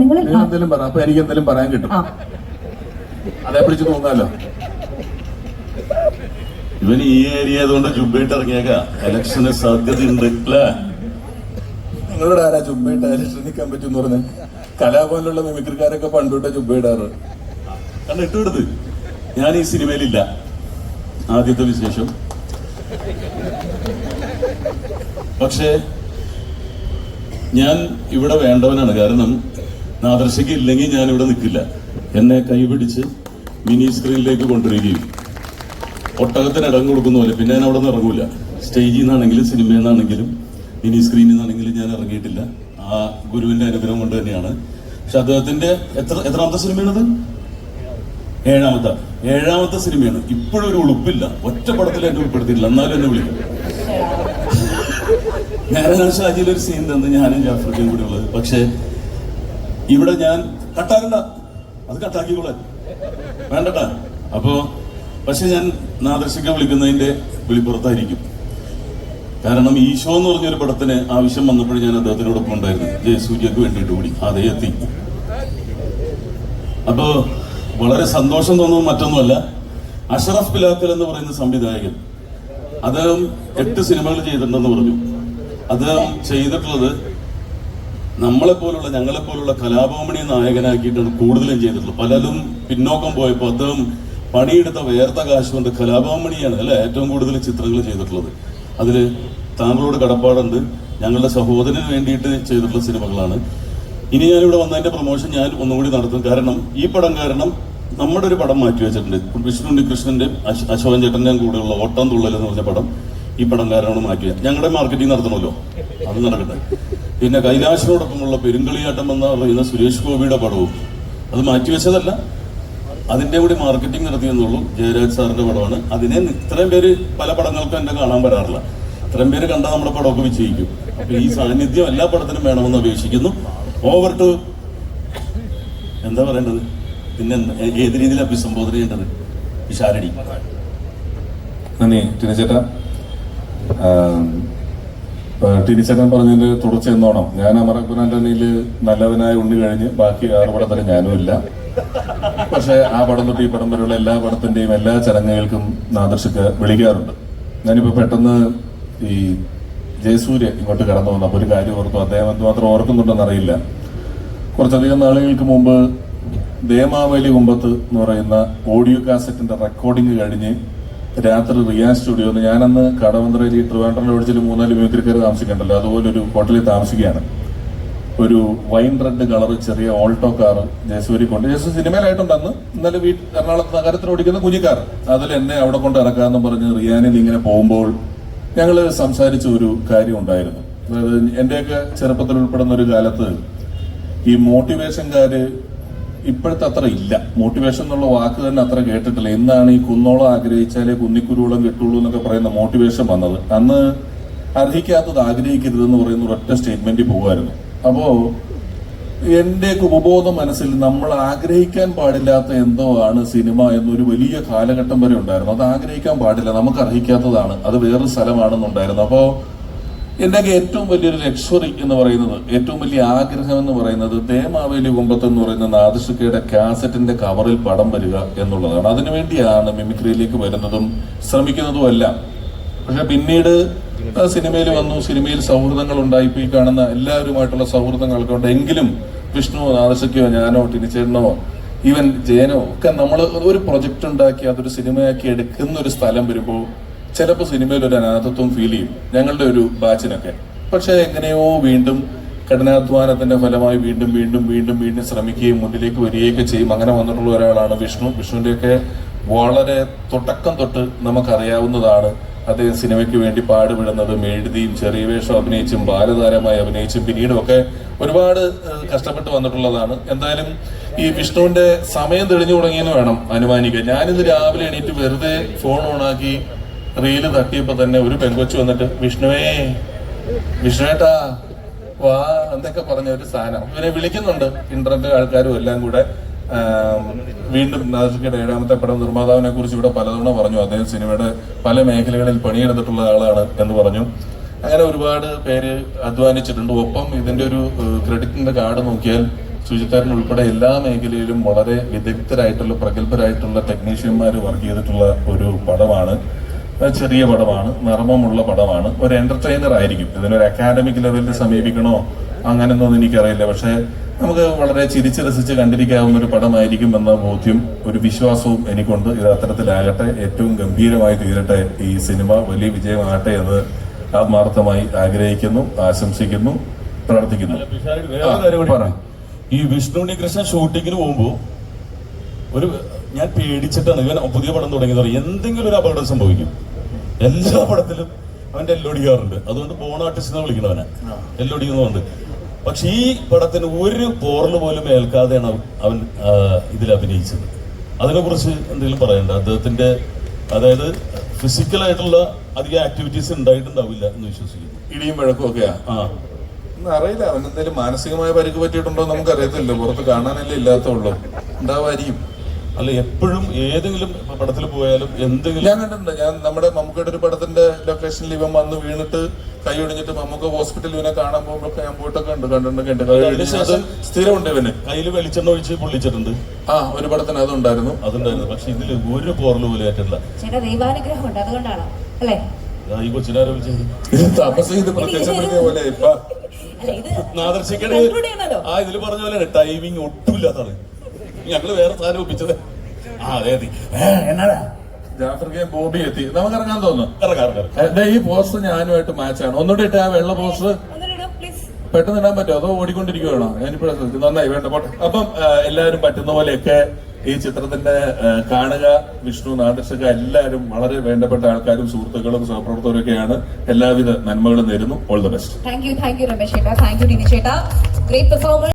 നിങ്ങൾ എന്തെങ്കിലും പറ അപ്പൊ എനിക്ക് എന്തെങ്കിലും പറയാൻ കിട്ടും. അതേ പിടിച്ച് തോന്നാലോ ഇവൻ ഈ ഏരിയ ആയതുകൊണ്ട് ജുബയിട്ട് ഇറങ്ങിയേക്ക. ഇലക്ഷന് സാധ്യതയുണ്ട് അല്ലേ? നിങ്ങളോട് ആരാ ചുമ്പയിട്ട് ഇലക്ഷൻ നിൽക്കാൻ പറ്റും എന്ന് പറഞ്ഞ കലാഭവനിലുള്ള മിമിക്രിക്കാരൊക്കെ പണ്ടുവിട്ട ചുമ്പയിടാറ് കണ്ട ഇട്ടുകൊടുത്ത് ഞാൻ ഈ സിനിമയിലില്ല. ആദ്യത്തെ വിശേഷം. പക്ഷേ ഞാൻ ഇവിടെ വേണ്ടവനാണ്. കാരണം നാദർശയ്ക്ക് ഇല്ലെങ്കിൽ ഞാൻ ഇവിടെ നിൽക്കില്ല. എന്നെ കൈപിടിച്ച് മിനി സ്ക്രീനിലേക്ക് കൊണ്ടുവരികയും ഒട്ടകത്തിന് ഇടം കൊടുക്കുന്ന പോലെ പിന്നെ ഞാൻ അവിടെ നിന്ന് ഇറങ്ങൂല. സ്റ്റേജിൽ നിന്നാണെങ്കിലും സിനിമയിൽ നിന്നാണെങ്കിലും മിനി സ്ക്രീനിൽ നിന്നാണെങ്കിലും ഞാൻ ഇറങ്ങിയിട്ടില്ല. ആ ഗുരുവിന്റെ അനുഗ്രഹം കൊണ്ട് തന്നെയാണ്. പക്ഷെ അദ്ദേഹത്തിന്റെ എത്ര എത്രാമത്തെ സിനിമയാണത്? ഏഴാമത്തെ. ഏഴാമത്തെ സിനിമയാണ്. ഇപ്പോഴും ഒരു ഉളുപ്പില്ല. ഒറ്റ പടത്തിൽ എന്നെ ഉൾപ്പെടുത്തിയില്ല എന്നാലും എന്നെ വിളിക്കും. ഞാനാണ് ഷാജിയിൽ ഒരു സീൻ തന്നെ ഞാനും ജാഫ്രിക്കും കൂടെ ഉള്ളത്. പക്ഷേ ഇവിടെ ഞാൻ കട്ടാക്കണ്ട. അത് കട്ടാക്കിക്കോളെ വേണ്ടട്ട. അപ്പോ പക്ഷെ ഞാൻ നാദർശിക്ക വിളിക്കുന്നതിന്റെ വിളിപ്പുറത്തായിരിക്കും. കാരണം ഈശോ എന്ന് പറഞ്ഞൊരു പടത്തിന് ആവശ്യം വന്നപ്പോഴും ഞാൻ അദ്ദേഹത്തിനോടൊപ്പം ഉണ്ടായിരുന്നു. ജയസൂര്യക്ക് വേണ്ടിയിട്ട് കൂടി. അതേ എത്തി. അപ്പോ വളരെ സന്തോഷം തോന്നുന്നത് മറ്റൊന്നുമല്ല. അഷറഫ് ബിലാക്കൽ എന്ന് പറയുന്ന സംവിധായകൻ അദ്ദേഹം എട്ട് സിനിമകൾ ചെയ്തിട്ടുണ്ടെന്ന് പറഞ്ഞു. അദ്ദേഹം ചെയ്തിട്ടുള്ളത് നമ്മളെ പോലുള്ള ഞങ്ങളെ പോലുള്ള കലാഭവമണി നായകനാക്കിയിട്ടാണ് കൂടുതലും ചെയ്തിട്ടുള്ളത്. പലരും പിന്നോക്കം പോയപ്പോൾ അദ്ദേഹം പണിയെടുത്ത വേർത്ത കാശ് കൊണ്ട് കലാഭവമണിയാണ് അല്ലെ ഏറ്റവും കൂടുതൽ ചിത്രങ്ങൾ ചെയ്തിട്ടുള്ളത്. അതിൽ താങ്കളോട് കടപ്പാടുണ്ട്. ഞങ്ങളുടെ സഹോദരന് വേണ്ടിയിട്ട് ചെയ്തിട്ടുള്ള സിനിമകളാണ്. ഇനി ഞാനിവിടെ വന്നതിന്റെ പ്രൊമോഷൻ ഞാൻ ഒന്നുകൂടി നടത്തും. കാരണം ഈ പടം കാരണം നമ്മുടെ ഒരു പടം മാറ്റി വെച്ചിട്ടുണ്ട്. വിഷ്ണു ഉണ്ണികൃഷ്ണന്റെ അശ്- അശോകൻ ചേട്ടന്റെയും കൂടെയുള്ള ഓട്ടം തുള്ളൽ എന്ന് പറഞ്ഞ പടം ഈ പടം കാരണമാണ് മാറ്റി. ഞങ്ങളുടെ മാർക്കറ്റിംഗ് നടത്തണമല്ലോ. അത് നടക്കട്ടെ. പിന്നെ കൈലാശനോടൊപ്പമുള്ള പെരുങ്കളിയാട്ടം എന്ന് പറയുന്ന സുരേഷ് ഗോപിയുടെ പടവും. അത് മാറ്റിവെച്ചതല്ല അതിന്റെ കൂടി മാർക്കറ്റിംഗ് നടത്തിയെന്നുള്ളൂ ജയരാജ് സാറിന്റെ പടമാണ്. അതിനെ ഇത്രയും പേര് പല പടങ്ങൾക്കും എന്നെ കാണാൻ വരാറില്ല. ഇത്രയും പേര് കണ്ടാൽ നമ്മുടെ പടമൊക്കെ വിജയിക്കും. അപ്പൊ ഈ സാന്നിധ്യം എല്ലാ പടത്തിനും വേണമെന്ന് അപേക്ഷിക്കുന്നു. ഓവർ ടു എന്താ പറയേണ്ടത്? പിന്നെ ഏത് രീതിയിൽ അഭിസംബോധന ചെയ്യേണ്ടത്? വിശാലടി നന്ദി ടിനിച്ചേട്ടാ ടിനിച്ചേട്ടൻ പറഞ്ഞതിന്റെ തുടർച്ച എന്നോണം. ഞാൻ ആന്റണിയിൽ നല്ലവനായ ഉണ്ണി കഴിഞ്ഞ് ബാക്കി ആറ് പടത്തിന് ഞാനും ഇല്ല. പക്ഷെ ആ പടം തൊട്ട് ഈ പടം വരെയുള്ള എല്ലാ പടത്തിന്റെയും എല്ലാ ചടങ്ങുകൾക്കും നാദർശക്ക് വിളിക്കാറുണ്ട്. ഞാനിപ്പോ പെട്ടെന്ന് ഈ ജയസൂര്യ ഇങ്ങോട്ട് കടന്നു വന്നപ്പോൾ ഒരു കാര്യം ഓർത്തു. അദ്ദേഹം എന്തുമാത്രം ഓർക്കുന്നുണ്ടെന്ന് അറിയില്ല. കുറച്ചധികം നാളുകൾക്ക് മുമ്പ് ദേമാവലി കുമ്പത്ത് എന്ന് പറയുന്ന ഓഡിയോ കാസറ്റിന്റെ റെക്കോർഡിംഗ് കഴിഞ്ഞ് രാത്രി റിയാൻ സ്റ്റുഡിയോ എന്ന് ഞാനന്ന് കടവന്ത്രയിൽ ഈ ട്രിവാൻഡ്രം ലോഡ്ജിൽ മൂന്നാൽ മ്യൂസിക്കർ താമസിക്കണ്ടല്ലോ? അതുപോലെ ഒരു ഹോട്ടലിൽ താമസിക്കുകയാണ്. ഒരു വൈൻ റെഡ് കളർ ചെറിയ ഓൾട്ടോ കാർ ജയസൂരി കൊണ്ട്. ജയസൂരി സിനിമയിലായിട്ടുണ്ട് അന്ന്. ഇന്നലെ വീട്ടിൽ എറണാകുളത്ത് നഗരത്തിൽ ഓടിക്കുന്ന കുഞ്ഞിക്കാർ. അതിൽ എന്നെ അവിടെ കൊണ്ട് ഇറക്കാമെന്ന് പറഞ്ഞ് റിയാനിൽ ഇങ്ങനെ പോകുമ്പോൾ ഞങ്ങൾ സംസാരിച്ച ഒരു കാര്യം ഉണ്ടായിരുന്നു. അതായത് എന്റെയൊക്കെ ചെറുപ്പത്തിൽ ഉൾപ്പെടുന്ന ഒരു കാലത്ത് ഈ മോട്ടിവേഷൻകാര് ഇപ്പോഴത്തെ അത്ര ഇല്ല. മോട്ടിവേഷൻ എന്നുള്ള വാക്ക് തന്നെ അത്ര കേട്ടിട്ടില്ല. എന്നാണ് ഈ കുന്നോളം ആഗ്രഹിച്ചാലേ കുന്നിക്കുരുവോളം കിട്ടുള്ളൂ എന്നൊക്കെ പറയുന്ന മോട്ടിവേഷൻ വന്നത്. അന്ന് അർഹിക്കാത്തത് ആഗ്രഹിക്കരുതെന്ന് പറയുന്ന ഒരൊറ്റ സ്റ്റേറ്റ്മെന്റ് പോകുമായിരുന്നു. അപ്പോ എന്റെ ഉപബോധ മനസ്സിൽ നമ്മൾ ആഗ്രഹിക്കാൻ പാടില്ലാത്ത എന്തോ ആണ് സിനിമ എന്നൊരു വലിയ കാലഘട്ടം വരെ ഉണ്ടായിരുന്നു. അത് ആഗ്രഹിക്കാൻ പാടില്ല. നമുക്ക് അർഹിക്കാത്തതാണ്. അത് വേറൊരു സ്ഥലമാണെന്നുണ്ടായിരുന്നു. അപ്പോ എന്റെയൊക്കെ ഏറ്റവും വലിയൊരു ലക്ഷറി എന്ന് പറയുന്നത് ഏറ്റവും വലിയ ആഗ്രഹം എന്ന് പറയുന്നത് ദേമാവേലി കുമ്പത്ത് എന്ന് പറയുന്ന നാദശുക്കയുടെ കാസറ്റിന്റെ കവറിൽ പടം വരിക എന്നുള്ളതാണ്. അതിനുവേണ്ടിയാണ് മിമിക്രിയിലേക്ക് വരുന്നതും ശ്രമിക്കുന്നതും എല്ലാം. പക്ഷെ പിന്നീട് സിനിമയിൽ വന്നു സിനിമയിൽ സൗഹൃദങ്ങൾ ഉണ്ടായി. പോയി ഈ കാണുന്ന എല്ലാവരുമായിട്ടുള്ള സൗഹൃദങ്ങളൊക്കെ ഉണ്ട്. എങ്കിലും വിഷ്ണുവോ നാദശുക്കയോ ഞാനോ ടിനിച്ചേട്ടനോ ഈവൻ ജയനോ ഒക്കെ നമ്മൾ ഒരു പ്രൊജക്ട് ഉണ്ടാക്കി അതൊരു സിനിമയാക്കി എടുക്കുന്ന ഒരു സ്ഥലം വരുമ്പോൾ ചിലപ്പോൾ സിനിമയിൽ ഒരു അനാഥത്വം ഫീൽ ചെയ്യും. ഞങ്ങളുടെ ഒരു ബാച്ചിനൊക്കെ. പക്ഷെ എങ്ങനെയോ വീണ്ടും കഠിനാധ്വാനത്തിന്റെ ഫലമായി വീണ്ടും വീണ്ടും വീണ്ടും വീണ്ടും ശ്രമിക്കുകയും മുന്നിലേക്ക് വരികയൊക്കെ ചെയ്യും. അങ്ങനെ വന്നിട്ടുള്ള ഒരാളാണ് വിഷ്ണു. വിഷ്ണുവിന്റെയൊക്കെ വളരെ തുടക്കം തൊട്ട് നമുക്കറിയാവുന്നതാണ് അദ്ദേഹം സിനിമയ്ക്ക് വേണ്ടി പാടുപെടുന്നതും എഴുതിയും ചെറിയ വേഷം അഭിനയിച്ചും ബാലതാരമായി അഭിനയിച്ചും പിന്നീടും ഒക്കെ ഒരുപാട് കഷ്ടപ്പെട്ട് വന്നിട്ടുള്ളതാണ്. എന്തായാലും ഈ വിഷ്ണുവിന്റെ സമയം തെളിഞ്ഞു തുടങ്ങിയെന്ന് വേണം അനുമാനിക്കാൻ. ഞാനിന്ന് രാവിലെ എണീറ്റ് വെറുതെ ഫോൺ ഓണാക്കി റീൽ തട്ടിയപ്പോ തന്നെ ഒരു പെങ്കൊച്ച് വന്നിട്ട് വിഷ്ണുവേ വിഷ്ണുവേട്ടാ വാ എന്നൊക്കെ പറഞ്ഞ ഒരു സാധനം. ഇവരെ വിളിക്കുന്നുണ്ട് ഇന്റർനെറ്റ് ആൾക്കാരും എല്ലാം കൂടെ. വീണ്ടും നാസിക്കയുടെ ഏഴാമത്തെ പടം നിർമ്മാതാവിനെ കുറിച്ച് ഇവിടെ പലതവണ പറഞ്ഞു. അദ്ദേഹം സിനിമയുടെ പല മേഖലകളിൽ പണിയെടുത്തിട്ടുള്ള ആളാണ് എന്ന് പറഞ്ഞു. അങ്ങനെ ഒരുപാട് പേര് അധ്വാനിച്ചിട്ടുണ്ട്. ഒപ്പം ഇതിന്റെ ഒരു ക്രെഡിറ്റിന്റെ കാർഡ് നോക്കിയാൽ ശുചിത്തരൻ ഉൾപ്പെടെ എല്ലാ മേഖലയിലും വളരെ വിദഗ്ധരായിട്ടുള്ള പ്രഗത്ഭരായിട്ടുള്ള ടെക്നീഷ്യന്മാർ വർക്ക് ചെയ്തിട്ടുള്ള ഒരു പടമാണ്. ചെറിയ പടമാണ് നർമ്മമുള്ള പടമാണ്. ഒരു എന്റർടൈനർ ആയിരിക്കും. ഇതിനൊരു അക്കാഡമിക് ലെവലിൽ സമീപിക്കണോ? അങ്ങനെയൊന്നും എനിക്കറിയില്ല. പക്ഷേ നമുക്ക് വളരെ ചിരിച്ച് രസിച്ച് കണ്ടിരിക്കാവുന്ന ഒരു പടമായിരിക്കും എന്ന ബോധ്യം ഒരു വിശ്വാസവും എനിക്കുണ്ട്. ഇത് അത്തരത്തിലാകട്ടെ ഏറ്റവും ഗംഭീരമായി തീരട്ടെ. ഈ സിനിമ വലിയ വിജയമാകട്ടെ എന്ന് ആത്മാർത്ഥമായി ആഗ്രഹിക്കുന്നു ആശംസിക്കുന്നു പ്രാർത്ഥിക്കുന്നു. ഈ വിഷ്ണു ഉണ്ണികൃഷ്ണൻ ഷൂട്ടിങ്ങിന് പോകുമ്പോ ഒരു ഞാൻ പേടിച്ചിട്ടാണ്. ഇവൻ പുതിയ പടം തുടങ്ങിയത് പറയും എന്തെങ്കിലും ഒരു അപകടം സംഭവിക്കും. എല്ലാ പടത്തിലും അവന്റെ എല്ലൊടിക്കാറുണ്ട് അതുകൊണ്ട് ബോൺ ആർട്ടിസ്റ്റിനെ വിളിക്കണവനെ എല്ലൊടിക്കുന്നുണ്ട് പക്ഷെ ഈ പടത്തിന് ഒരു പോറൽ പോലും ഏൽക്കാതെയാണ് അവൻ- ഇതിൽ അഭിനയിച്ചത്. അതിനെ കുറിച്ച് എന്തെങ്കിലും പറയണ്ട. അദ്ദേഹത്തിന്റെ അതായത് ഫിസിക്കലായിട്ടുള്ള അധികം ആക്ടിവിറ്റീസ് ഉണ്ടായിട്ടുണ്ടാവില്ല എന്ന് വിശ്വസിക്കുന്നു. ഇടിയും വഴക്കും ഒക്കെയാ? ആ. അറിയില്ല. അവൻ എന്തെങ്കിലും മാനസികമായ പരിക്ക് പറ്റിയിട്ടുണ്ടോ നമുക്ക് അറിയത്തില്ല പുറത്ത് കാണാനല്ലേ ഇല്ലാത്തുള്ളൂ ഉണ്ടാവായിരിക്കും അല്ല എപ്പോഴും ഏതെങ്കിലും പടത്തിൽ പോയാലും എന്തെങ്കിലും ഞാൻ കണ്ടിട്ടുണ്ട്. ഞാൻ നമ്മുടെ മമ്മൂക്കയുടെ ഒരു പടത്തിന്റെ ലൊക്കേഷനിൽ ഇവൻ വന്ന് വീണിട്ട് കൈ ഒടിഞ്ഞിട്ട് മമ്മൂക്ക ഹോസ്പിറ്റലിൽ ഇവനെ കാണാൻ പോകുമ്പോഴൊക്കെ ഞാൻ പോയിട്ടൊക്കെ ഉണ്ട് കണ്ടിട്ടുണ്ട് കണ്ടു അതിനുശേഷം സ്ഥിരമുണ്ട് ഇവന്. കയ്യിൽ വെളിച്ചെണ്ണ ഒഴിച്ച് പൊള്ളിച്ചിട്ടുണ്ട്. ആ ഒരു പടത്തിന് അതുണ്ടായിരുന്നു. അതുണ്ടായിരുന്നു. പക്ഷെ ഇതിൽ ഒരു പോറൽ പോലും ഏറ്റില്ല ചേട്ടാ ദൈവാനുഗ്രഹം ഉണ്ട് അതുകൊണ്ടാണ്? അല്ലേ? ആ, ഈ കൊച്ചിനാരെ ഇത് തപസ് ചെയ്ത് പ്രത്യക്ഷപ്പെടുത്തിയ പോലെ. ഇപ്പൊ. അല്ല ഇത് നാദർശിക്കട് ആ ഇതിൽ പറഞ്ഞ പോലെ ടൈമിങ് ഒട്ടുമില്ലാത്താണ് ഞങ്ങൾ വേറെ സാധനം ഒപ്പിച്ചത്. ആ അതെ അതെ. ഏ, എന്നാടാ? ജാഫർ ബോബി എത്തി. നമുക്ക് ഇറങ്ങാൻ തോന്നുന്നു ഈ പോസ്റ്റർ ഞാനുമായിട്ട് മാച്ചാണ് ഒന്നുകൂടി ഇട്ട് ആ വെള്ള പോസ്റ്റർ. പ്ലീസ് പെട്ടെന്ന് ഇടാൻ പറ്റുമോ? അതോ ഓടിക്കൊണ്ടിരിക്കുകയാണോ ഞാനിപ്പോഴും ശ്രദ്ധിച്ചു. നന്നായി വേണ്ട പോട്ടെ. അപ്പം എല്ലാവരും പറ്റുന്ന പോലെയൊക്കെ ഈ ചിത്രത്തിന്റെ കാണുക വിഷ്ണു നാദർശക എല്ലാവരും വളരെ വേണ്ടപ്പെട്ട ആൾക്കാരും സുഹൃത്തുക്കളും സഹപ്രവർത്തകരും ഒക്കെയാണ് എല്ലാവിധ നന്മകളും നേരുന്നു. All the best thank you thank you Ramesh ചേട്ടാ. താങ്ക് യു ഡിനി ചേട്ടാ. Great performance